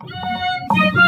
自分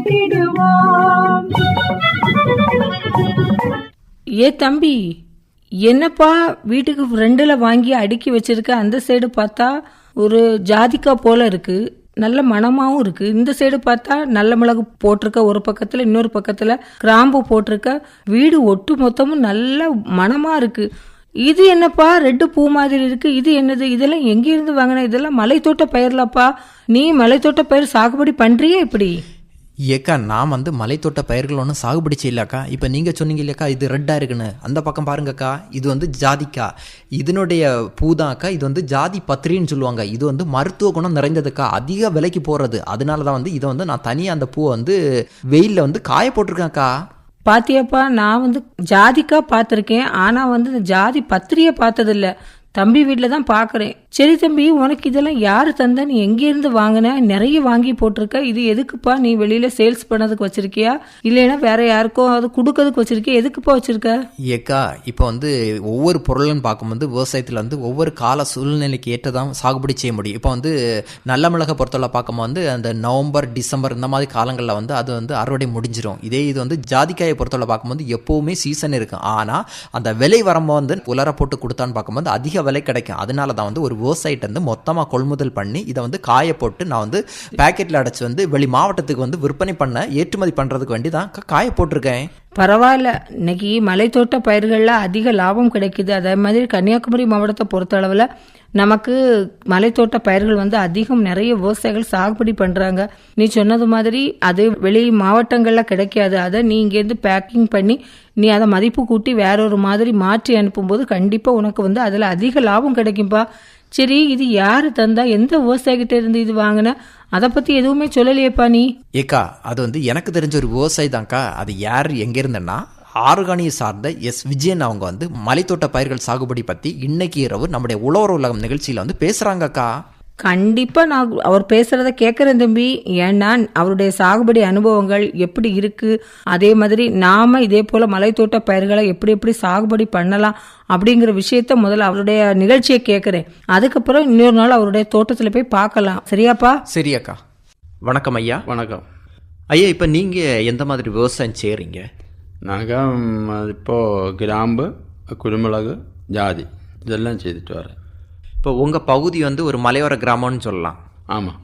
கேட்டிடுவோம் ஏ தம்பி என்னப்பா வீட்டுக்கு ஃப்ரெண்டில் வாங்கி அடுக்கி வச்சிருக்க அந்த சைடு பார்த்தா ஒரு ஜாதிக்கா போல இருக்கு நல்ல மனமாகவும் இருக்கு. இந்த சைடு பார்த்தா நல்ல மிளகு போட்டிருக்க ஒரு பக்கத்துல இன்னொரு பக்கத்துல கிராம்பு போட்டிருக்க. வீடு ஒட்டு மொத்தமும் நல்ல மனமாக இருக்கு. இது என்னப்பா ரெட்டு பூ மாதிரி இருக்கு? இது என்னது? இதெல்லாம் எங்கேருந்து வாங்கின? இதெல்லாம் மலைத்தோட்ட பயிர்லப்பா. நீ மலைத்தோட்ட பயிர் சாகுபடி பண்றியா இப்படி? ஏக்கா நான் வந்து மலைத்தோட்ட பயிர்கள் ஒன்றும் சாகுபடி செய்யலக்கா. இப்போ நீங்கள் சொன்னீங்க இல்லையாக்கா இது ரெட்டாக இருக்குன்னு. அந்த பக்கம் பாருங்கக்கா இது வந்து ஜாதிக்கா. இதனுடைய பூதாக்கா இது வந்து ஜாதி பத்திரின்னு சொல்லுவாங்க. இது வந்து மருத்துவ குணம் நிறைந்ததுக்கா. அதிக விலைக்கு போகிறது அதனால தான் வந்து இதை வந்து நான் தனியாக அந்த பூவை வந்து வெயிலில் வந்து காய போட்டிருக்கேன்க்கா. பாத்தியாப்பா நான் வந்து ஜாதிக்கா பார்த்துருக்கேன். ஆனால் வந்து இந்த ஜாதி பத்திரியை பார்த்ததில்ல. தம்பி வீட்டில் தான் பார்க்குறேன். சரி தம்பி உனக்கு இதெல்லாம் யார் தந்தா? நீ எங்கேருந்து வாங்கின? நிறைய வாங்கி போட்டிருக்க. இது எதுக்குப்பா? நீ வெளியில சேல்ஸ் பண்ணதுக்கு வச்சிருக்கியா? இல்லைன்னா வேற யாருக்கோ அது கொடுக்கறதுக்கு வச்சிருக்கியா? எதுக்குப்பா வச்சிருக்க? ஏக்கா இப்போ வந்து ஒவ்வொரு பொருளும் பார்க்கும்போது விவசாயத்தில் வந்து ஒவ்வொரு கால சூழ்நிலைக்கு ஏற்றதான் சாகுபடி செய்ய முடியும். இப்போ வந்து நல்ல மிளகை பொறுத்தவரை பார்க்கும்போது வந்து அந்த நவம்பர் டிசம்பர் இந்த மாதிரி காலங்களில் வந்து அது வந்து அறுவடை முடிஞ்சிடும் இதே இது வந்து ஜாதிக்காயை பொறுத்தவரை பார்க்கும்போது எப்போவுமே சீசன் இருக்கும். ஆனால் அந்த விலை வரம்போ வந்து உலர போட்டு கொடுத்தான்னு பார்க்கும்போது அதிக விலை கிடைக்கும். அதனால தான் வந்து ஒரு விவசாயிட்ட வந்து மொத்தமாக கொள்முதல் பண்ணி இதை வந்து காய போட்டு நான் வந்து பேக்கெட்டில் அடைச்சி வந்து வெளி மாவட்டத்துக்கு வந்து விற்பனை பண்ண ஏற்றுமதி பண்ணுறதுக்கு வேண்டி தான் காய போட்டிருக்கேன். பரவாயில்ல. இன்னைக்கு மலைத்தோட்ட பயிர்களில் அதிக லாபம் கிடைக்குது. அதே மாதிரி கன்னியாகுமரி மாவட்டத்தை பொறுத்தளவில் நமக்கு மலைத்தோட்ட பயிர்கள் வந்து அதிகம் நிறைய விவசாயிகள் சாகுபடி பண்ணுறாங்க நீ சொன்னது மாதிரி அது வெளி மாவட்டங்களில் கிடைக்காது. அதை நீ இங்கேருந்து பேக்கிங் பண்ணி நீ அதை மதிப்பு கூட்டி வேற ஒரு மாதிரி மாற்றி அனுப்பும்போது கண்டிப்பாக உனக்கு வந்து அதில் அதிக லாபம் கிடைக்கும்பா. சரி இது யாரு தந்தா? எந்த விவசாயிகிட்ட இருந்து இது வாங்கின? அதை பத்தி எதுவுமே சொல்லலையேப்பா நீ. ஏக்கா அது வந்து எனக்கு தெரிஞ்ச ஒரு விவசாயி தான்க்கா அது யார் எங்கே இருந்தேன்னா ஆர்கானியை சார்ந்த எஸ். விஜயன் அவங்க வந்து மலைத்தோட்ட பயிர்கள் சாகுபடி பற்றி இன்னைக்கு இரவு நம்முடைய உழவர் உலகம் நிகழ்ச்சியில் வந்து பேசுகிறாங்கக்கா கண்டிப்பா நான் அவர் பேசுறத கேட்கறேன் தம்பி. ஏன்னா அவருடைய சாகுபடி அனுபவங்கள் எப்படி இருக்கு? அதே மாதிரி நாம இதே போல மலைத்தோட்ட பயிர்களை எப்படி எப்படி சாகுபடி பண்ணலாம் அப்படிங்கிற விஷயத்த முதல்ல அவருடைய நிகழ்ச்சியை கேட்கறேன் அதுக்கப்புறம் இன்னொரு நாள் அவருடைய தோட்டத்துல போய் பார்க்கலாம். சரியாப்பா? சரி அக்கா. வணக்கம் ஐயா. வணக்கம். ஐயா இப்போ நீங்கள் எந்த மாதிரி விவசாயம் செய்கிறீங்க நாங்கள் இப்போது கிராம்பு குருமிளகு ஜாதி இதெல்லாம் செய்துட்டு வரேன். இப்போ உங்கள் பகுதி வந்து ஒரு மலையோர கிராமம்னு சொல்லலாம். ஆமாம்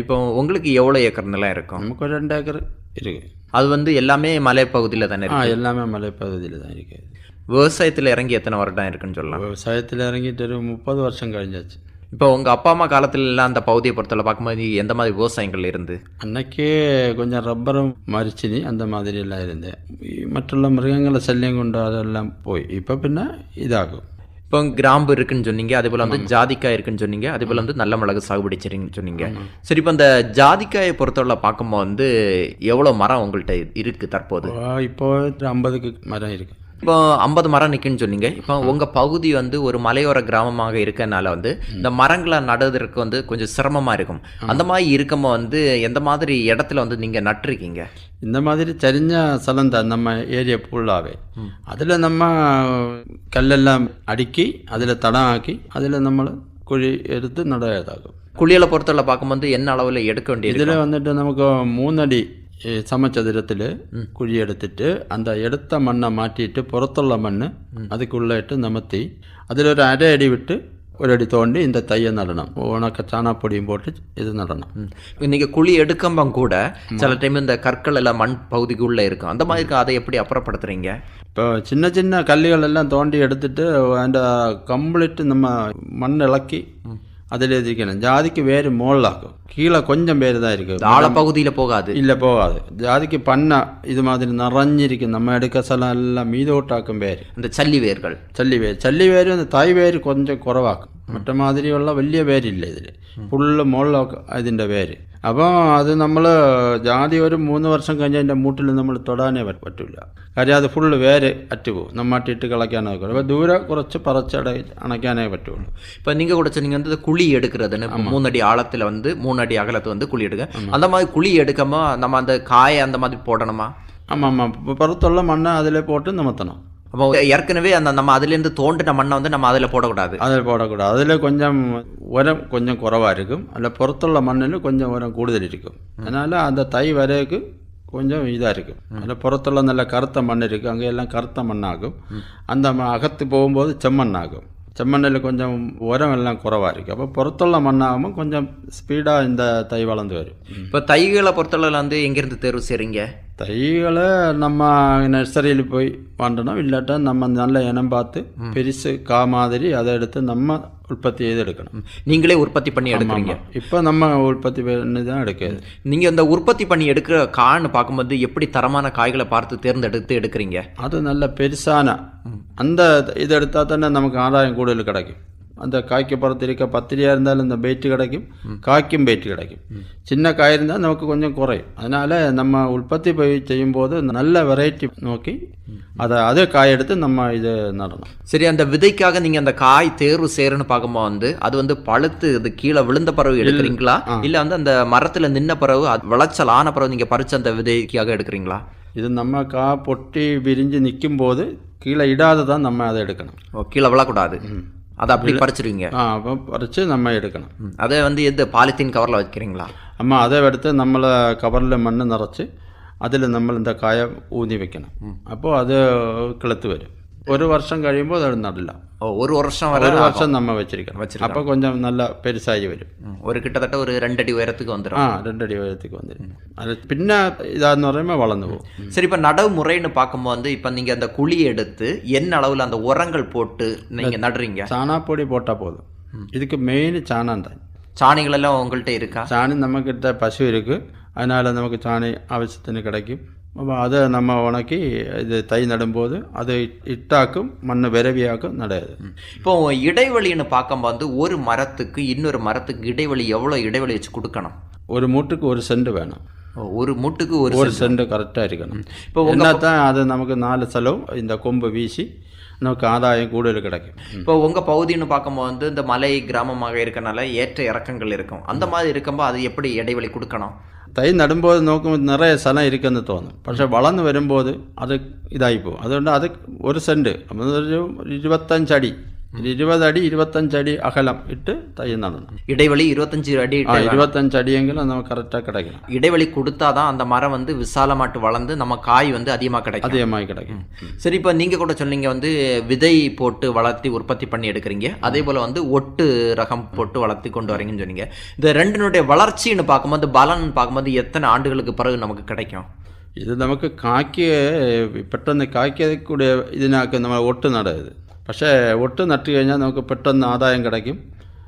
இப்போ உங்களுக்கு எவ்வளோ ஏக்கர் நிலம் இருக்கும்? நமக்கு ஒரு ரெண்டு ஏக்கர் இருக்குது அது வந்து எல்லாமே மலை பகுதியில் தானே இருக்கு? எல்லாமே மலைப்பகுதியில் தான் இருக்குது விவசாயத்தில் இறங்கி எத்தனை வருடம் இருக்குன்னு சொல்லலாம்? விவசாயத்தில் இறங்கிட்டு ஒரு முப்பது வருஷம் கழிஞ்சாச்சு. இப்போ உங்கள் அப்பா அம்மா காலத்துல எல்லாம் அந்த பகுதியை பொறுத்தவரை பார்க்கும்போது எந்த மாதிரி விவசாயங்கள் இருந்து? அன்னைக்கே கொஞ்சம் ரப்பரும் மரிச்சினி அந்த மாதிரி எல்லாம் இருந்தேன் மற்றுள்ள மிருகங்களை சல்லியம் கொண்டு அதெல்லாம் போய். இப்போ பின்ன இதாகும். இப்போ கிராம்பு இருக்குன்னு சொன்னீங்க அதே போல் வந்து ஜாதிக்காய் இருக்குன்னு சொன்னீங்க அதே போல் வந்து நல்ல மிளகு சாகுபடி செய்றீங்கன்னு சொன்னீங்க. சரி இப்போ இந்த ஜாதிக்காயை பொறுத்தவரை பார்க்கும்போது வந்து எவ்வளோ மரம் உங்கள்கிட்ட இருக்கு தற்போது? இப்போ ஐம்பதுக்கு மரம் இருக்குது இப்போ ஐம்பது மரம் நிற்குன்னு சொன்னீங்க. இப்போ உங்கள் பகுதி வந்து ஒரு மலையோர கிராமமாக இருக்கனால வந்து இந்த மரங்களை நடுவதற்கு வந்து கொஞ்சம் சிரமமாக இருக்கும். அந்த மாதிரி இருக்கமோ வந்து எந்த மாதிரி இடத்துல வந்து நீங்கள் நட்டுருக்கீங்க? இந்த மாதிரி தெரிஞ்ச சலந்த நம்ம ஏரியா ஃபுல்லாகவே அதில் நம்ம கல்லெல்லாம் அடுக்கி அதில் தடம் ஆக்கி அதில் நம்ம குழி எடுத்து நட இதாகும். குழியில் பொறுத்தவரை பார்க்கும்போது என்ன அளவில் எடுக்க வேண்டிய இதில் வந்துட்டு நமக்கு மூணடி சமைச்சது இடத்துல குழி எடுத்துட்டு அந்த எடுத்த மண்ணை மாற்றிட்டு புறத்துள்ள மண் அதுக்குள்ளேட்டு நமத்தி அதில் ஒரு அரை அடி விட்டு ஒரு அடி தோண்டி இந்த தையை நடணும் உனக்கு சாணப்பொடியும் போட்டு இது நடணும் இன்றைக்கி குழி எடுக்கம்பம் கூட சில டைம் இந்த கற்கள் எல்லாம் மண் பகுதிக்குள்ளே இருக்கும் அந்த மாதிரி இருக்கும் அதை எப்படி அப்புறப்படுத்துறீங்க இப்போ சின்ன சின்ன கல்லுகள் எல்லாம் தோண்டி எடுத்துட்டு அந்த கம்ப்ளீட்டு நம்ம மண் இலக்கி அதில் இருக்கணும் ஜாதிக்கு வேறு மோளாக்கும் கீழே கொஞ்சம் பேர் தான் இருக்குது ஆழப்பகுதியில் போகாது இல்ல போகாது அதுக்கு பண்ண இது மாதிரி நிறைஞ்சிருக்கும் நம்ம எடுக்க சலம் எல்லாம் மீதோட்டாக்கும் பேர் இந்த சல்லி வேர்கள் சல்லி வேர் சல்லி வேர் அந்த தாய் வேர் கொஞ்சம் കുറവാക്കും. മറ്റേ മാതിരിയുള്ള വലിയ പേരില്ല ഇതിൽ ഫുള്ള് മുകളിലൊക്കെ അതിന്റെ പേര്. അപ്പോൾ അത് നമ്മൾ ജാതി ഒരു മൂന്ന് വർഷം കഴിഞ്ഞ് അതിന്റെ മൂട്ടിൽ നമ്മൾ തൊടാനേ പറ്റില്ല കാര്യം അത് ഫുള്ള് വേര് അറ്റുപോകും. നമ്മട്ടിട്ട് കളയ്ക്കാനേ പറ്റും. അപ്പോൾ ദൂരെ കുറച്ച് പറച്ചട അണയ്ക്കാനേ പറ്റുള്ളൂ. ഇപ്പോൾ നിങ്ങൾ കുടച്ച് നിങ്ങൾ കുളി എടുക്കുന്നത് മൂന്നടി ആളത്തിൽ വന്ന് മൂന്ന് மூணு அடி அகலத்தை வந்து குழி எடுக்க அந்த மாதிரி குழி எடுக்கமா நம்ம அந்த காயை அந்த மாதிரி போடணுமா? ஆமாம் ஆமாம் பருத்தொல்ல மண்ணை அதில் போட்டு நமத்தணும். அப்போ ஏற்கனவே அந்த நம்ம அதுலேருந்து தோண்டின மண்ணை வந்து நம்ம அதில் போடக்கூடாது. அதில் போடக்கூடாது. அதில் கொஞ்சம் உரம் கொஞ்சம் குறவாக இருக்கும். அதில் புறத்துள்ள மண்ணில் கொஞ்சம் உரம் கூடுதல் இருக்கும். அதனால் அந்த தை வரைக்கு கொஞ்சம் இதாக இருக்கும். அதில் புறத்துள்ள நல்ல கருத்த மண் இருக்குது அங்கே எல்லாம் கருத்த மண்ணாகும். அந்த அகத்து போகும்போது செம்மண்ணாகும். செம்மண்ணில் கொஞ்சம் உரம் எல்லாம் குறவாக இருக்குது அப்போ பொறுத்துள்ள மண்ணாகவும் கொஞ்சம் ஸ்பீடாக இந்த தை வளர்ந்து வரும். இப்போ தைகளை பொறுத்தளவில் வந்து எங்கேருந்து தேர்வு செய்கிறீங்க தைகளை நம்ம நர்சரியில் போய் பண்ணணும் இல்லாட்டா நம்ம நல்ல இனம் பார்த்து பெருசு கா மாதிரி அதை எடுத்து நம்ம உற்பத்தி செய்து எடுக்கணும். நீங்களே உற்பத்தி பண்ணி எடுக்கிறீங்க. இப்போ நம்ம உற்பத்தி பண்ணி தான் எடுக்கிறது. நீங்கள் இந்த உற்பத்தி பண்ணி எடுக்கிற கான்னு பார்க்கும்போது எப்படி தரமான காய்களை பார்த்து தேர்ந்தெடுத்து எடுக்கிறீங்க? அது நல்ல பெருசான அந்த இது எடுத்தால் தானே நமக்கு ஆதாயம் கூடுதல் கிடைக்கும். அந்த காய்க்கு புறத்து இருக்க பத்திரியாக இருந்தாலும் இந்த பெயிட்டு கிடைக்கும். காய்க்கும் பெயிட்டு கிடைக்கும். சின்ன காய் இருந்தால் நமக்கு கொஞ்சம் குறையும். அதனால் நம்ம உற்பத்தி போய் செய்யும்போது நல்ல வெரைட்டி நோக்கி அதை அதே காய் எடுத்து நம்ம இது நடணும். சரி அந்த விதைக்காக நீங்கள் அந்த காய் தேர்வு செய்யறன்னு பார்க்கும்போது வந்து அது வந்து பழுத்து இது கீழே விழுந்த பிறகு எடுக்கிறீங்களா? இல்லை வந்து அந்த மரத்தில் நின்ன அது விளைச்சல் ஆன பிறகு நீங்கள் பறிச்ச அந்த விதைக்காக எடுக்கிறீங்களா? இது நம்ம கா பொட்டி விரிஞ்சு நிற்கும்போது கீழே இடாத தான் நம்ம அதை எடுக்கணும். ஓ கீழே விழக்கூடாது. அதை அப்படி பறிச்சிருவீங்க ஆ அப்போ பறித்து நம்ம எடுக்கணும் ம். அதை வந்து எந்த பாலித்தீன் கவரில் வைக்கிறீங்களா അമ്മ அதை எடுத்து നമ്മളെ കവറിൽ മണ്ണ് നിറച്ച് അതിൽ നമ്മൾ എന്താ കായ ഊന്നി വെക്കണം അപ്പോൾ അത് കിളുത്ത് വരും ஒரு வருஷம் കഴിയുമ്പോൾ അത് നടലാം ஒரு வருஷம் வர ஒரு வருஷம் நம்ம வச்சிருக்கோம் வச்சிருக்கோம் அப்போ கொஞ்சம் நல்லா பெருசாகி வரும் ஒரு கிட்டத்தட்ட ஒரு ரெண்டடி உயரத்துக்கு வந்துடும் ஆ ரெண்டடி உயரத்துக்கு வந்துடும் அது பின்ன இதான்னு வரையுமே வளர்ந்து போகும் சரி இப்போ நடவு முறைன்னு பார்க்கும்போது இப்போ நீங்கள் அந்த குழி எடுத்து என்ன அளவில் அந்த உரங்கள் போட்டு நீங்கள் நடுறீங்க சாணாப்பொடி போட்டால் போதும் இதுக்கு மெயின் சாணம் தான் சாணிகளெல்லாம் உங்கள்கிட்ட இருக்கா சாணி நம்மக்கிட்ட பசு இருக்குது அதனால் நமக்கு சாணி அவசியത്തിന് கிடைக்கும் அதை நம்ம உனக்கி இது தை நடும்போது அது இட்டாக்கும் மண்ணு விரவியாக்கும் நடையாது. இப்போ இடைவெளின்னு பார்க்கும்போது ஒரு மரத்துக்கு இன்னொரு மரத்துக்கு இடைவெளி எவ்வளோ இடைவெளி வச்சு கொடுக்கணும்? ஒரு மூட்டுக்கு ஒரு செண்டு வேணும். ஒரு மூட்டுக்கு ஒரு ஒரு செண்டு. கரெக்டாக இருக்கணும். இப்போ என்ன தான் அது நமக்கு நாலு செலவு இந்த கொம்பு வீசி நமக்கு ஆதாயம் கூடுதல் கிடைக்கும் இப்போ உங்க பகுதின்னு பார்க்கும்போது வந்து இந்த மலை கிராமமாக இருக்கனால ஏற்ற இறக்கங்கள் இருக்கும் அந்த மாதிரி இருக்கும்போது அது எப்படி இடைவெளி கொடுக்கணும் തൈ നടുമ്പോൾ നോക്കുമ്പോൾ നിറയെ സ്ഥലം ഇരിക്കുമെന്ന് തോന്നും പക്ഷെ വളർന്നു വരുമ്പോൾ അത് ഇതായി പോകും അതുകൊണ്ട് അത് ഒരു സെൻറ്റ് അപ്പോൾ ഒരു ഇരുപത്തഞ്ചടി இது இருபது அடி இருபத்தஞ்சு அடி அகலம் இட்டு தைய நடணும். இடைவெளி இருபத்தஞ்சு அடி இருபத்தஞ்சு அடியங்களும் நம்ம கரெக்டாக கிடைக்கும் இடைவெளி கொடுத்தா தான் அந்த மரம் வந்து விசாலமாட்டு வளர்ந்து நம்ம காய் வந்து அதிகமாக கிடைக்கும். அதிகமாக கிடைக்கும். சரி இப்போ நீங்கள் கூட சொன்னீங்க வந்து விதை போட்டு வளர்த்தி உற்பத்தி பண்ணி எடுக்கிறீங்க. அதே போல் வந்து ஒட்டு ரகம் போட்டு வளர்த்தி கொண்டு வரீங்கன்னு சொன்னீங்க. இந்த ரெண்டினுடைய வளர்ச்சின்னு பார்க்கும்போது பலன் பார்க்கும்போது எத்தனை ஆண்டுகளுக்கு பிறகு நமக்கு கிடைக்கும்? இது நமக்கு ഇത് നമുക്ക് കായ്ക്ക് പെട്ടെന്ന് இது நமக்கு நம்ம ஒட்டு നടരുത് പക്ഷേ ഒട്ട് നട്ട് കഴിഞ്ഞാൽ നമുക്ക് പെട്ടെന്ന് ആദായം கிடைக்கும்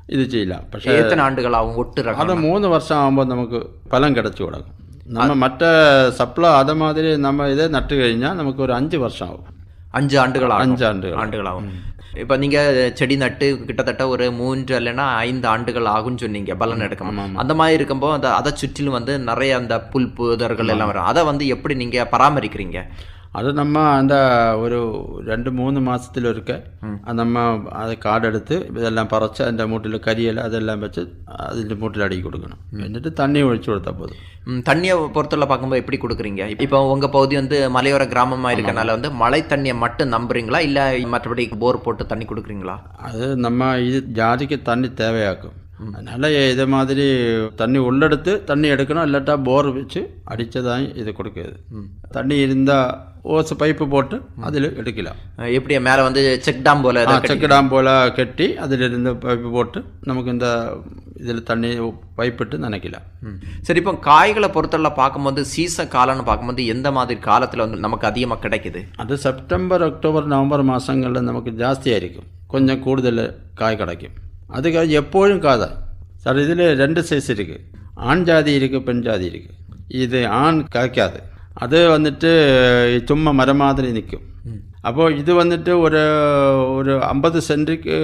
ഇത് ചെയ്യില്ല പക്ഷേ எத்தனை ஆண்டுகள் ஆகும் ஒட்டு അത് ரகம் മൂന്ന് വർഷം ആകുമ്പോൾ നമുക്ക് ഫലം കിടച്ചു തുടങ്ങും നമ്മ മറ്റേ സപ്ലൈ അതേമാതിരി നമ്മൾ ഇത് നട്ട് കഴിഞ്ഞാൽ നമുക്ക് ഒരു അഞ്ച് വർഷം ആവും அஞ்சு ஆண்டுகள் ஆகும் அஞ்சு ஆண்டுகள் ஆண்டுகள் ஆகும் இப்போ நீங்கள் செடி நட்டு கிட்டத்தட்ட ஒரு மூன்று இல்லைன்னா ஐந்து ஆண்டுகள் ஆகும்னு சொன்னீங்க பலன் எடுக்கணும் அந்த மாதிரி இருக்கும்போது அந்த அதை சுற்றிலும் வந்து நிறைய அந்த புல் புதர்கள் எல்லாம் வரும் அதை வந்து எப்படி நீங்கள் பராமரிக்கிறீங்க അത് നമ്മ എന്താ ഒരു രണ്ട് മൂന്ന് മാസത്തിലൊരുക്കെ അത് നമ്മ അത് കാടെടുത്ത് ഇതെല്ലാം പറിച്ച് അതിൻ്റെ മൂട്ടിൽ കരിയില അതെല്ലാം വെച്ച് അതിൻ്റെ മൂട്ടിൽ അടുക്കി കൊടുക്കണം എന്നിട്ട് തണ്ണി ഒഴിച്ചു കൊടുത്താൽ പോതും ம், தண்ணியை பொறுத்தவரை பார்க்கும்போது எப்படி கொடுக்குறீங்க இப்போ உங்கள் பகுதி வந்து மலையோர கிராமமாக இருக்கனால வந்து மழை தண்ணியை மட்டும் நம்புறீங்களா இல்லை மற்றபடி போர் போட்டு தண்ணி கொடுக்குறீங்களா അത് നമ്മ ഈ ജാതിക്ക് തണ്ണി തേവയാക്കും அதனால் இதை மாதிரி தண்ணி உள்ளெடுத்து தண்ணி எடுக்கணும் இல்லாட்டா போர் வச்சு அடித்ததான் இது கொடுக்குது. தண்ணி இருந்தால் ஓசு பைப்பு போட்டு அதில் எடுக்கலாம். எப்படியா மேலே வந்து செக் டேம் போல் செக் டேம் போல் கட்டி அதில் இருந்த பைப்பு போட்டு நமக்கு இந்த இதில் தண்ணி பைப்பிட்டு நினைக்கலாம். சரி இப்போ காய்களை பொறுத்தவரையில் பார்க்கும்போது சீசன் காலம்னு பார்க்கும்போது எந்த மாதிரி காலத்தில் வந்து நமக்கு அதிகமாக கிடைக்குது? அது செப்டம்பர் அக்டோபர் நவம்பர் மாதங்களில் நமக்கு ஜாஸ்தியாக இருக்கும். கொஞ்சம் கூடுதல் காய் கிடைக்கும். அதுக்கு எப்போதும் காதா சார் இதில் ரெண்டு சைஸ் இருக்குது ஆண் ஜாதி இருக்குது பெண் ஜாதி இருக்குது இது ஆண் காய்க்காது அது வந்துட்டு சும்மா மரம் மாதிரி நிற்கும் அப்போது இது வந்துட்டு ஒரு ஒரு ஐம்பது சென்ட்டுக்கு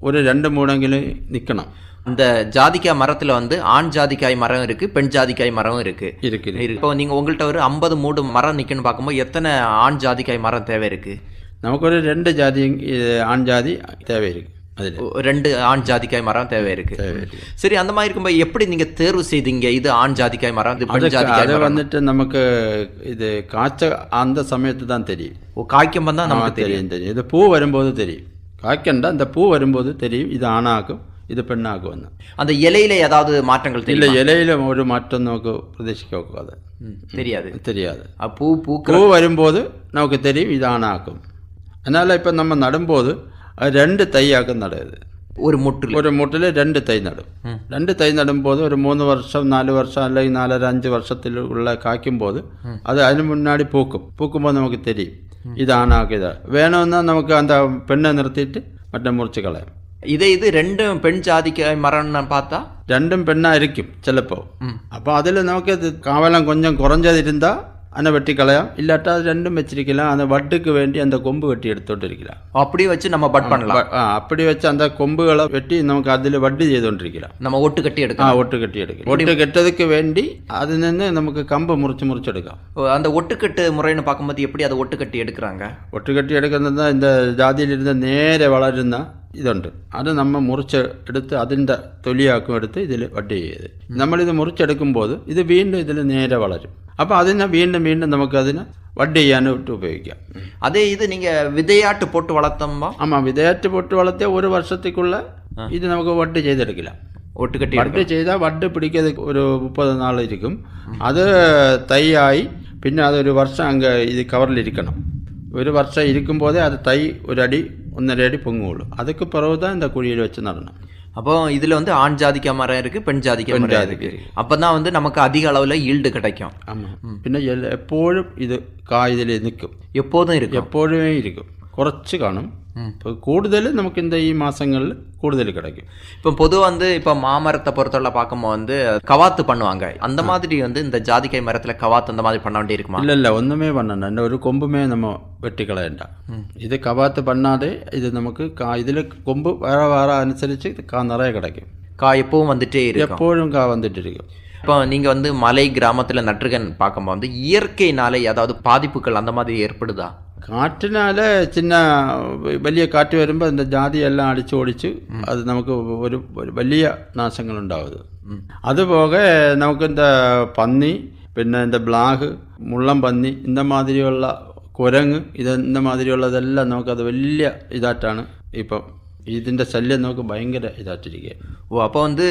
ஒரு ரெண்டு மூடங்களும் நிற்கணும் இந்த ஜாதிக்காய் மரத்துல வந்து ஆண் ஜாதிக்காய் மரம் இருக்கு பெண் ஜாதிக்காய் மரம் இருக்கு. இருக்குது இருக்கு. இப்போ நீங்க உங்கள்ட்ட ஒரு ஐம்பது மூடு மரம் நிக்குன்னு பார்க்கும்போது எத்தனை ஆண் ஜாதிக்காய் மரம் தேவை இருக்கு? நமக்கு ஒரு ரெண்டு ஜாதி ஆண் ஜாதி தேவை இருக்குது ரெண்டு ஆண் ஜாதிக்காய் மரம் தேவை இருக்கு. சரி அந்த மாதிரி இருக்கும்போது எப்படி நீங்க தேர்வு செய்தீங்க? இது ஆண் ஜாதிக்காய் மரம் இது பெண் ஜாதிக்காய் வந்துட்டு நமக்கு இது காய்ச்ச அந்த சமயத்து தான் தெரியும். ஓ, காய்க்கும் தான் நமக்கு தெரியும் தெரியும். இது பூ வரும்போது தெரியும். காய்க்கண்டா அந்த பூ வரும்போது தெரியும். இது ஆணாக்கும் இது பெண்ணாக்கும் அந்த இலையில ஏதாவது மாற்றங்கள் இல்லை தெரியும்? இலையில ஒரு மாற்றம் நமக்கு பிரதேசிக்க கூடாது தெரியாது. தெரியாது. அ, பூ பூக்கிற பூ வரும்போது நமக்கு தெரியும் இது ஆணாக்கும். அதனால் இப்போ അത് രണ്ട് തൈയാക്കും നടയത്. ഒരു മുട്ടിൽ ഒരു മുട്ടിൽ രണ്ട് തൈ നടും. രണ്ട് തൈ നടുമ്പോൾ ഒരു മൂന്ന് വർഷം നാല് വർഷം അല്ലെങ്കിൽ നാലര അഞ്ച് വർഷത്തിലുള്ള കായ്ക്കുമ്പോൾ അത് അതിന് മുന്നാടി പൂക്കും. പൂക്കുമ്പോൾ നമുക്ക് തെരിയും. ഇതാണ് ആക്കിയത് വേണമെന്നാൽ നമുക്ക് എന്താ പെണ്ണെ നിർത്തിയിട്ട് മറ്റേ മുറിച്ച് കളയാം. ഇത് ഇത് രണ്ടും പെൺജാതിക്കായി മരണം പാത്ത? രണ്ടും പെണ്ണായിരിക്കും ചിലപ്പോൾ. അപ്പോൾ അതിൽ നമുക്ക് കാവലം കൊഞ്ചം കുറഞ്ഞതിരുന്നാൽ அந்த வெட்டி கலையாம் இல்லாட்டா அது ரெண்டும் வச்சிருக்கலாம் அந்த வட்டுக்கு வேண்டி அந்த கொம்பு வெட்டி எடுத்துட்டு இருக்கலாம் அப்படி வச்சு நம்ம பட் பண்ணலாம். அப்படி வச்சு அந்த கொம்புகளை வெட்டி நமக்கு அதில் வட்டு செய்துകൊண்டிருக்கலாம் நம்ம ஒட்டு கட்டி எடுக்கலாம். ஒட்டு கட்டி எடுக்கலாம். ஒட்டு கெட்டதுக்கு வேண்டி அது நின்று நமக்கு கம்பை முறிச்சு முறிச்சு எடுக்கலாம். அந்த ஒட்டுக்கட்டு முறைன்னு பார்க்கும்போது எப்படி அதை ஒட்டு கட்டி எடுக்கிறாங்க? ஒட்டு கட்டி எடுக்கிறது தான் இந்த ஜாதியில் இருந்த நேர வளருந்தான் ഇതുണ്ട് അത് നമ്മൾ മുറിച്ച് എടുത്ത് അതിൻ്റെ തൊലിയാക്കും എടുത്ത് ഇതിൽ വട്ടി ചെയ്ത് നമ്മളിത് മുറിച്ചെടുക്കുമ്പോൾ ഇത് വീണ്ടും ഇതിൽ നേരെ വളരും അപ്പോൾ അതിനെ വീണ്ടും വീണ്ടും നമുക്കതിനെ വഡ് ചെയ്യാനായിട്ട് ഉപയോഗിക്കാം அதே இது நீங்க விதையாட்டு போட்டு வளர்த்தோம்பா ஆமாம் വിതയാറ്റ് പൊട്ട് വളർത്തിയ ഒരു വർഷത്തേക്കുള്ള ഇത് നമുക്ക് വഡ് ചെയ്തെടുക്കില്ല ஒட்டு கட்டி വഡ് ചെയ്താൽ വഡ് പിടിക്കുന്നത് ഒരു മുപ്പത് നാളിരിക്കും അത് തൈയായി പിന്നെ അതൊരു വർഷം അങ്ങ് ഇത് കവറിലിരിക്കണം ഒരു വർഷം ഇരിക്കുമ്പോഴേ അത് തൈ ഒരടി ஒன்றரை அடி பொங்கு அதுக்கு பிறகு தான் இந்த குழியில் வச்சு நடணும் அப்போ இதில் வந்து ஆண் ஜாதிக்க மரம் இருக்குது பெண் ஜாதிக்க மரம் இருக்குது அப்போ தான் வந்து நமக்கு அதிக அளவில் ஈல்டு கிடைக்கும் ஆமாம் பின்ன எல் இது காய்தில் நிற்கும் எப்போதும் இருக்கும் எப்போதுமே இருக்கும் குறைச்சி காணும் இப்போ கூடுதல் நமக்கு இந்த மாதங்களில் கூடுதல் கிடைக்கும் இப்போ பொதுவாக வந்து இப்போ மாமரத்தை பொறுத்தவரை பார்க்கும்போது வந்து கவாத்து பண்ணுவாங்க அந்த மாதிரி வந்து இந்த ஜாதிக்காய் மரத்தில் கவாத்து அந்த மாதிரி பண்ண வேண்டியிருக்குமா இல்லை இல்லை ஒன்றுமே பண்ணணும் இந்த ஒரு கொம்புமே நம்ம വെട്ടിക്കളയണ്ട ഇത് കവാത്ത് പണ്ണാതെ ഇത് നമുക്ക് കാ ഇതിൽ കൊമ്പ് വേറെ വേറെ അനുസരിച്ച് കാ നിറയെ കിടക്കും கா எப்பவும் வந்துட்டே இருக்கும் எப்பொழுதும் கா வந்துட்டு இருக்கும் இப்போ நீங்கள் வந்து மலை கிராமத்தில் நட்டுருக்கன்னு பார்க்கும்போது வந்து இயற்கையினாலே ஏதாவது பாதிப்புகள் அந்த மாதிரி ஏற்படுதா കാറ്റിനാൽ ചിന്ന വലിയ കാറ്റ് വരുമ്പോൾ അതിൻ്റെ ജാതിയെല്ലാം അടിച്ചു ഓടിച്ച് അത് നമുക്ക് ഒരു വലിയ നാശങ്ങളുണ്ടാവുന്നത് അതുപോലെ നമുക്ക് എന്താ പന്നി പിന്നെ എന്താ ബ്ലാഹ് മുള്ളം പന്നി ഇന്ന മാതിരിയുള്ള കുരങ്ങ് ഇത് എന്ന நமக்கு அது വലിയ இதாட்டான ഇപ്പം ഇതിന്റെ ശല്യം நமக்கு பயங்கர இதாச்சிருக்கு ஓ அப்போ வந்து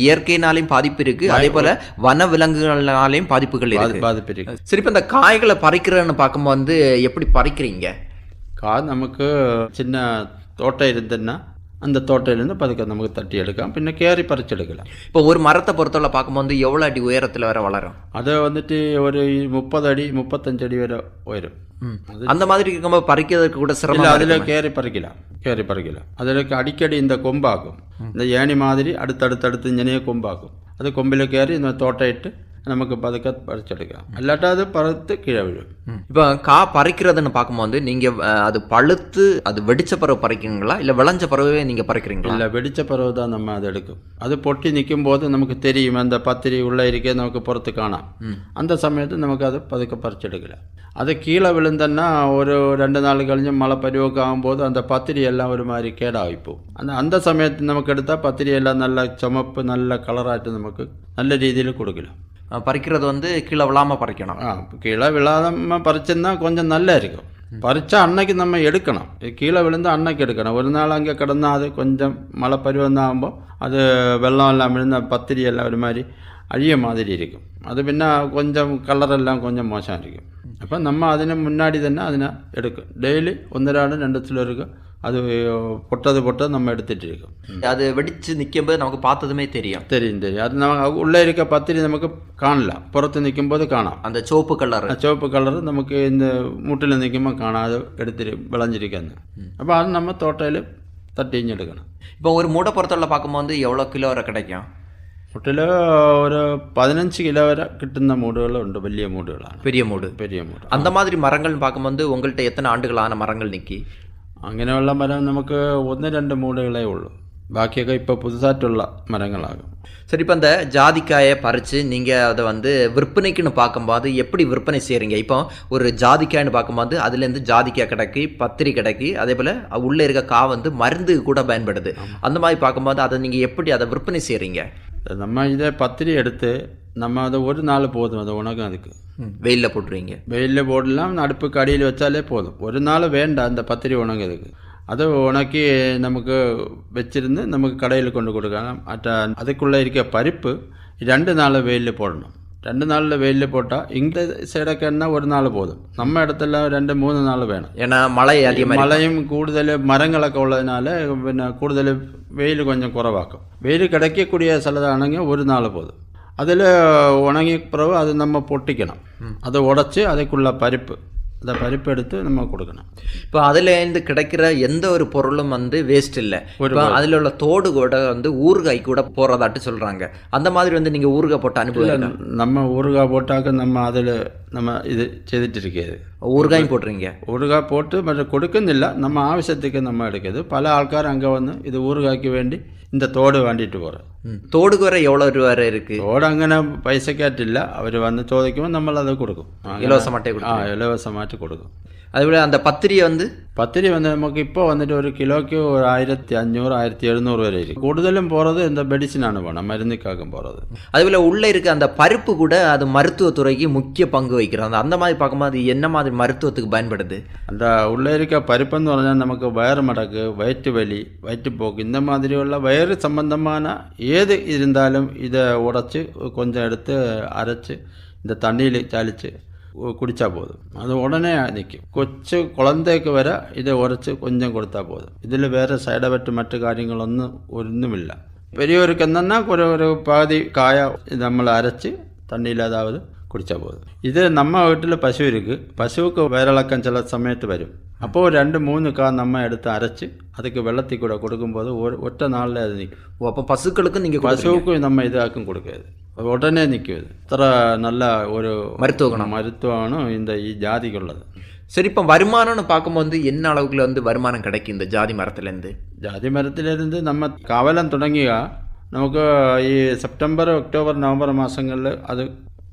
இயற்கையினாலையும் பாதிப்பு இருக்கு அதே போல வன விலங்குகள்னாலையும் பாதிப்புகள் இருக்கு பாதிப்பு இருக்கு சரி இப்போ இந்த காய்களை பறிக்கிறேன்னு பார்க்கும்போது வந்து எப்படி பறிக்கிறீங்க கா நமக்கு சின்ன தோட்டம் இருந்ததுன்னா அந்த தோட்டையிலேருந்து பதுக்க நமக்கு தட்டி எடுக்கலாம். பின்ன கேரி பறிச்செடுக்கலாம் இப்போ ஒரு மரத்தை பொறுத்தவரை பார்க்கும்போது வந்து எவ்வளோ அடி உயரத்துல வர வளரும்? அது வந்துட்டு ஒரு முப்பது அடி முப்பத்தஞ்சு அடி வரை உயரும். அது அந்த மாதிரி இருக்கும்போது பறிக்கிறதுக்கு கூட இல்லை சிரமம் அதில் கேரி பறிக்கலாம் கேரி பறிக்கலாம். அதில் அடிக்கடி இந்த கொம்பாக்கும் இந்த ஏணி மாதிரி அடுத்தடுத்தடுத்து இங்கனையே கொம்பாக்கும் அது கொம்பில் கேரி இந்த தோட்டை இட்டு നമുക്ക് പതുക്കെ പറിച്ചെടുക്കാം അല്ലാട്ട് അത് പറുത്ത് കീഴെ വീഴും இப்போ கா பறிக்கிறதுன்னு பார்க்கும்போது நீங்க அஹ், அது பழுத்து அது வெடிச்ச பறவை பறிக்கிறீங்களா? இல்ல விளைஞ்ச பறவையே நீங்க பறிக்கிறீங்களா? இல்லை வெடிச்ச பிறகு தான் நம்ம அதை எடுக்கும். அது பொட்டி நிற்கும் போது நமக்கு தெரியும் அந்த பத்திரி உள்ளே இருக்கே நமக்கு புറത്ത് കാണാം ம். அந்த சமயத்து நமக்கு அது பதுக்க பறிச்செடுக்கல. அது கீழே விழுந்தன்னா ஒரு ரெண்டு நாள் கழிஞ்சு மழை பருவக்கு ஆகும்போது அந்த பத்திரி எல்லாம் ஒரு மாதிரி கேடாகி போகும். அந்த அந்த சமயத்து நமக்கு எடுத்தால் பத்திரி எல்லாம் நல்ல சிவப்பு நல்ல கலராட்டு நமக்கு நல்ல രീതിയിൽ കൊടുക്കലും பறிக்கிறது வந்து கீழே விழாம பறிக்கணும் ആ കീഴെ വിളാതെ പറിച്ചെന്നാൽ കൊഞ്ചം നല്ലതായിരിക്കും പറിച്ച അണ്ണയ്ക്ക് നമ്മൾ എടുക്കണം ഈ കീഴെ വിളുന്ന അണ്ണയ്ക്ക് എടുക്കണം ഒരു നാൾ അങ്ങ് കിടന്നാൽ അത് കൊഞ്ചം മഴ പരുവന്നാകുമ്പോൾ അത് വെള്ളമെല്ലാം വിഴുന്ന പത്തിരിയെല്ലാം ഒരുമാതിരി അഴിയ മാതിരി ഇരിക്കും അത് പിന്നെ കൊഞ്ചം കളറെല്ലാം കൊഞ്ചം മോശമായിരിക്കും അപ്പം നമ്മൾ അതിന് മുന്നാടി തന്നെ അതിനെ എടുക്കും ഡെയിലി ഒന്നരാട് രണ്ട് ചിലർക്ക് അത് പൊട്ടത് പൊട്ടത് നമ്മൾ എടുത്തിട്ടിരിക്കും அது வெடிச்சு நிக்கும்போது நமக்கு பார்த்ததுமே தெரியும் தெரியும் தெரியும் அது நம்ம உள்ளே இருக்க பத்திரி നമുക്ക് കാണില്ല പുറത്ത് നിൽക്കുമ്പോൾ അത് കാണാം அந்த சிவப்பு கலர் ആ ചുവപ്പ് കളർ നമുക്ക് ഇന്ന് മുട്ടിൽ നിൽക്കുമ്പോൾ കാണാതെ എടുത്തിരി വിളഞ്ഞിരിക്കുന്നത് അപ്പോൾ അത് നമ്മൾ തോട്ടയിൽ தட்டிஞ்செடுக்கணும் இப்போ ஒரு மூடை பொறுத்தவரை பார்க்கும்போது எவ்வளோ கிலோ வரை கிடைக்கும் മുട്ടിൽ ഒരു പതിനഞ്ച് കിലോ വരെ കിട്ടുന്ന മൂടുകളുണ്ട് വലിയ മൂടുകളാണ് பெரிய மூடு പെരിയ മൂട് அந்த மாதிரி மரங்கள் பார்க்கும்போது உங்கள்கிட்ட எத்தனை ஆண்டுகளான மரங்கள் நிக்கி അങ്ങനെയുള്ള മരം നമുക്ക് ഒന്ന് രണ്ട് മൂടുകളേ ഉള്ളൂ ബാക്കിയൊക്കെ ഇപ്പോൾ പുതുതായിട്ടുള്ള മരങ്ങളാകും சரி இப்போ அந்த ஜாதிக்காயை பறித்து நீங்கள் அதை வந்து விற்பனைக்குன்னு பார்க்கும்போது எப்படி விற்பனை செய்கிறீங்க இப்போ ஒரு ஜாதிக்காய்னு பார்க்கும்போது அதுலேருந்து ஜாதிக்காய் கிடைக்கி பத்திரி கிடைக்கி அதே போல் உள்ளே இருக்க கா வந்து மருந்து கூட பயன்படுது அந்த மாதிரி பார்க்கும்போது அதை நீங்கள் எப்படி அதை விற்பனை செய்கிறீங்க நம்ம இதை பத்திரி எடுத்து நம்ம அதை ஒரு நாள் போதும் அது உணக்கும் அதுக்கு. வெயிலில் போட்டுருவீங்க. வெயிலில் போடலாம் அடுப்புக்கு அடியில் வச்சாலே போதும். ஒரு நாள் வேண்டாம் அந்த பத்திரி உணங்குறதுக்கு அது உணக்கி நமக்கு வச்சிருந்து நமக்கு கடையில் கொண்டு கொடுக்கலாம். மற்ற அதுக்குள்ளே இருக்க பருப்பு ரெண்டு நாள் வெயிலில் போடணும். രണ്ട് നാളിൽ വെയിലിൽ പോട്ടാ. ഇങ്ങനത്തെ സൈഡൊക്കെ എന്നാ ഒരു നാൾ പോകും നമ്മുടെ ഇടത്തെല്ലാം രണ്ട് മൂന്ന് നാൾ വേണം. മഴയും കൂടുതൽ മരങ്ങളൊക്കെ ഉള്ളതിനാൽ പിന്നെ കൂടുതൽ വെയിൽ കൊഞ്ചം കുറവാക്കും. വെയിൽ കിടക്കക്കൂടിയ സ്ഥലത്താണെങ്കിൽ ഒരു നാൾ പോകും അതിൽ ഉണങ്ങിയ പ്രവ് അത് നമ്മൾ പൊട്ടിക്കണം. അത് ഉടച്ച് അതിക്കുള്ള പരിപ്പ്. அதை பறிப்பெடுத்து நம்ம கொடுக்கணும். இப்போ அதுலேருந்து கிடைக்கிற எந்த ஒரு பொருளும் வந்து வேஸ்ட் இல்லை. இப்போ அதில் உள்ள தோடு கூட வந்து ஊறுகாய் கூட போகிறதாட்டு சொல்கிறாங்க அந்த மாதிரி வந்து நீங்கள் ஊறுகாய் போட்டு அனுப்பல நம்ம ஊறுகாய் போட்டாக்க நம்ம அதில் நம்ம இது செய்துட்டு இருக்கிறது ஊறுகாயும் போட்டுறீங்க. ஊறுகாய் போட்டு மற்ற கொடுக்குன்னு நம்ம ஆவசியத்துக்கு நம்ம எடுக்குது. பல ஆட்கார் அங்கே வந்து இது ஊறுகாய்க்கு வேண்டி இந்த தோடு வாண்டிட்டு போகிறோம் தோடுக்கு வர எவ்வளோ ரூபா இருக்குது தோடு அங்கே பைசக்காட்டில்ல அவர் வந்து தோதைக்குமோ நம்ம அதை கொடுக்கும். இலவசமாட்டே கொடுக்கும் ஆ இலவசமாட்டு എടുത്ത് കൊടുക്കും അതുപോലെ அந்த പത്തിരി വന്ന് പത്തിരി വന്ന് നമുക്ക് ഇപ്പോൾ വന്നിട്ട് ഒരു കിലോയ്ക്ക് ഒരു ആയിരത്തി അഞ്ഞൂറ് ആയിരത്തി എഴുന്നൂറ് വരെ ഇരിക്കും കൂടുതലും പോറത് എന്താ മെഡിസിനാണ് വേണം மருந்துக்காக போகிறது அதுபோல் உள்ளே இருக்க அந்த பருப்பு கூட அது மருத்துவத்துறைக்கு முக்கிய பங்கு வகிக்கிறாங்க அந்த மாதிரி பார்க்கும்போது என்ன மாதிரி மருத்துவத்துக்கு பயன்படுது? அந்த உள்ளே இருக்க பருப்புன்னு പറഞ്ഞാൽ நமக்கு வயறு மடக்கு வயிற்று வலி வயிற்றுப்போக்கு இந்த மாதிரியுள்ள வயிறு சம்பந்தமான ஏது இருந்தாலும் இதை உடச்சி கொஞ்சம் எடுத்து அரைச்சி இந்த தண்ணியில் சளிச்சு കുടിച്ചാൽ പോതും അത് ഉടനെ നിൽക്കും കൊച്ചു കുളന്തേക്ക് വരെ ഇത് ഉരച്ച് കൊഞ്ചം കൊടുത്താൽ പോതും ഇതിൽ വേറെ സൈഡ് എഫക്റ്റ് മറ്റു കാര്യങ്ങളൊന്നും ഒന്നുമില്ല பெரியவருக்கு என்னன்னா ஒரு ஒரு பாதி காய നമ്മൾ അരച്ച് தண்ணியில் കുടിച്ചാൽ പോകുന്നത് ഇത് നമ്മ വീട്ടിൽ പശു ഇരിക്കും പശുവൊക്കെ വയറിളക്കം ചില സമയത്ത് വരും അപ്പോൾ രണ്ട് മൂന്ന് കാ നമ്മ എടുത്ത് അരച്ച് അതൊക്കെ വെള്ളത്തിൽ കൂടെ കൊടുക്കുമ്പോൾ ഒറ്റ നാളിലെ അത് നിൽക്കും ഓ അപ്പോൾ പശുക്കൾക്ക് നിങ്ങൾ പശുക്കും നമ്മ ഇതാക്കും കൊടുക്കരുത് உடனே நிற்குது இத்தனை நல்ல ஒரு மருத்துவ குணம். மருத்துவம் இந்த ஜாதிக்கு உள்ளது சரி இப்போ வருமானம்னு பார்க்கும்போது என்ன அளவுக்குள்ள வந்து வருமானம் கிடைக்கும் இந்த ஜாதி மரத்துலேருந்து? ஜாதி மரத்துலேருந்து நம்ம கவலம் தொடங்கியா? நமக்கு ஈ செப்டம்பர் ஒக்டோபர் நவம்பர் மாதங்களில் அது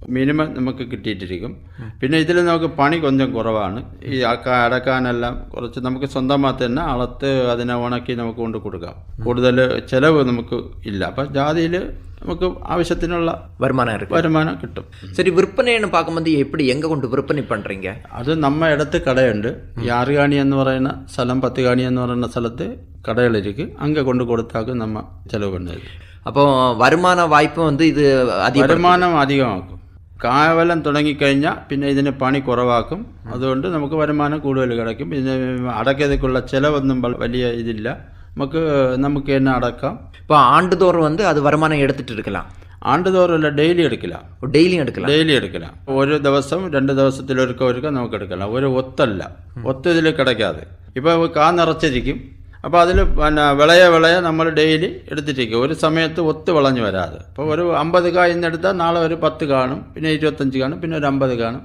മിനിമം നമുക്ക് കിട്ടിയിട്ടിരിക്കും പിന്നെ ഇതിൽ നമുക്ക് പണി കൊഞ്ചം കുറവാണ് ഈ അക്ക- അടക്കാനെല്ലാം കുറച്ച് നമുക്ക് സ്വന്തമായി തന്നെ അളത്ത് അതിനെ ഉണക്കി നമുക്ക് കൊണ്ട് കൊടുക്കാം കൂടുതൽ ചിലവ് നമുക്ക് ഇല്ല അപ്പം ജാതിയിൽ നമുക്ക് ആവശ്യത്തിനുള്ള வருமானம் இருக்கு വരുമാനം കിട്ടും சரி விற்பனைன்னு பார்க்கும்போது எப்படி எங்கே கொண்டு விற்பனை பண்ணுறீங்க അത് നമ്മ ഇടത്ത് കടയുണ്ട് ഈ ആറുകാണി എന്ന് പറയുന്ന സ്ഥലം പത്തുകാണി എന്ന് പറയുന്ന സ്ഥലത്ത് കടകളിരിക്കും അങ്ങ് കൊണ്ട് കൊടുത്താക്കും നമ്മ ചെലവ് പണ്ണത് அப்போ வருமான வாய்ப்பும் வந்து இது அதிக വരുമാനം അധികമാക്കും കാവലം തുടങ്ങിക്കഴിഞ്ഞാൽ പിന്നെ ഇതിന് പണി കുറവാക്കും അതുകൊണ്ട് നമുക്ക് വരുമാനം കൂടുതൽ കിടക്കും പിന്നെ അടക്കതക്കുള്ള ചിലവൊന്നും വ- വലിയ ഇതില്ല നമുക്ക് നമുക്ക് തന്നെ അടക്കാം இப்போ ஆண்டுதோறும் வந்து அது வருமானம் எடுத்துட்டு இருக்கலாம் ആണ്ടുതോറുമല്ല ഡെയിലി എടുക്കില്ല டெய்லியும் எடுக்கலாம் ഡെയിലി എടുക്കണം ഒരു ദിവസം രണ്ട് ദിവസത്തിലൊരുക്ക ഒരുക്ക നമുക്ക് എടുക്കണം ഒരു ഒത്തല്ല ഒത്ത ഇതിൽ കിടക്കാതെ ഇപ്പോൾ കാ നിറച്ചിരിക്കും അപ്പോൾ അതിൽ പിന്നെ വിളയെ വിളയെ നമ്മൾ ഡെയിലി എടുത്തിട്ടിരിക്കുക ഒരു സമയത്ത് ഒത്ത് വിളഞ്ഞു വരാതെ. അപ്പോൾ ഒരു അമ്പത് കായ് ഇന്നെടുത്താൽ നാളെ ഒരു പത്ത് കാണും പിന്നെ ഇരുപത്തഞ്ച് കാണും പിന്നെ ഒരു അമ്പത് കാണും.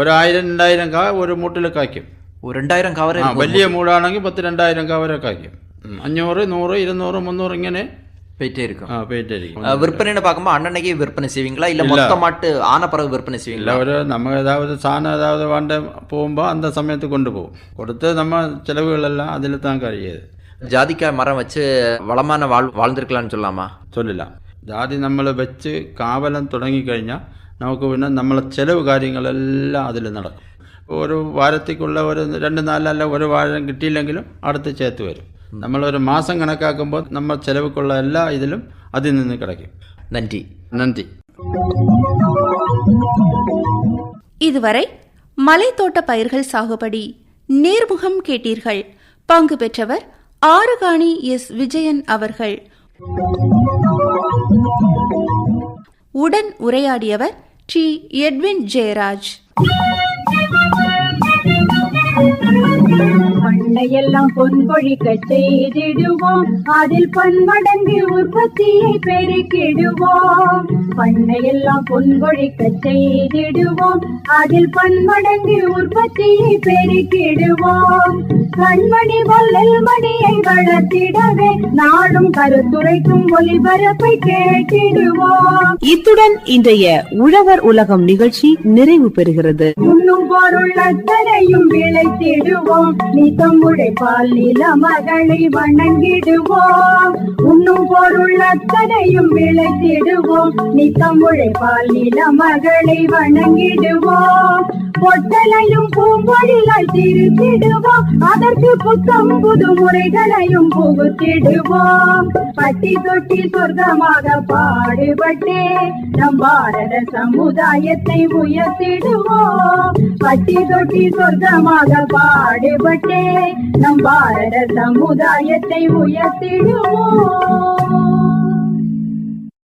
ഒരായിരം രണ്ടായിരം കാ ഒരു മൂട്ടിൽ കായ്ക്കും. രണ്ടായിരം കവർ വലിയ മൂടാണെങ്കിൽ പത്ത് രണ്ടായിരം കാ കായ്ക്കും. അഞ്ഞൂറ് നൂറ് ഇരുന്നൂറ് മുന്നൂറ് ഇങ്ങനെ விற்பனை பார்க்கும்போது அண்ணனைக்கு விற்பனை செய்வீங்களா இல்ல மொத்தமாட்டு ஆன பிறகு விற்பனை செய்வீங்களா ஒரு நம்ம ஏதாவது சாணம் ஜாதிக்காய் மரம் வச்சு வளமான வாழ் வாழ்ந்திருக்கலாம்னு சொல்லலாமா ചൊല്ലില്ല ജാതി നമ്മൾ വെച്ച് കാവലം തുടങ്ങിക്കഴിഞ്ഞാൽ നമുക്ക് പിന്നെ നമ്മളെ ചെലവ് കാര്യങ്ങളെല്ലാം അതിൽ നടക്കും ഒരു വാരത്തേക്കുള്ള ഒരു രണ്ട് നാലല്ല ഒരു വാരം കിട്ടിയില്ലെങ്കിലും അടുത്ത് ചേർത്ത് വരും നമ്മളൊരു മാസം കണക്കാക്കുമ്പോൾ നമ്മൾ ചെലവുക്കുള്ള എല്ലാ ഇതിലും അതിൽ നിന്ന് കിടക്കും நன்றி നന്ദി இதுவரை மலைத்தோட்ட பயிர்கள் சாகுபடி நேர்முகம் கேட்டீர்கள் பங்கு பெற்றவர் ஆறுகாணி எஸ் விஜயன் அவர்கள். உடன் உரையாடியவர் டி எட்வின் ஜெயராஜ். பண்ணையெல்லாம் பொன் பொழிக்க செய்திடுவோம். அதில் பன்மடங்கு உற்பத்தியை பெருக்கிடுவோம். பண்ணையெல்லாம் பொன் பொழிக்க செய்திடுவோம். அதில் பன்மடங்கு உற்பத்தியை பெருக்கிடுவோம். கண்மணி வல்லல் மணியை வளர்த்திடவே நாடும் கருத்துரைக்கும் ஒளிபரப்பை கேட்டிடுவோம். இத்துடன் இன்றைய உழவர் உலகம் நிகழ்ச்சி நிறைவு பெறுகிறது. உண்ணும் பொருள் அத்தனையும் விளைத்திடுவோம். நித்தம் உழைப்பால் நில மகளை வணங்கிடுவோம். உண்ணும் பொருள் அத்தனையும் விளைத்திடுவோம். நித்தம் உழைப்பால் நில மகளை வணங்கிடுவோம். பொட்டலையும் பூம்பொழிலால் திருத்திடுவோம். அதற்கு புத்தம் புது முறைகளையும் புகுத்திடுவோம். பட்டி தொட்டி சொர்க்கமாக பாடுபட்டே நம் பாரத சமுதாயத்தை உயர்த்திடுவோம். பட்டி தொட்டி சொர்க்கமாக பாடு பாடுபட்டே நம் பாரத சமுதாயத்தை உயர்த்திடுவோம்.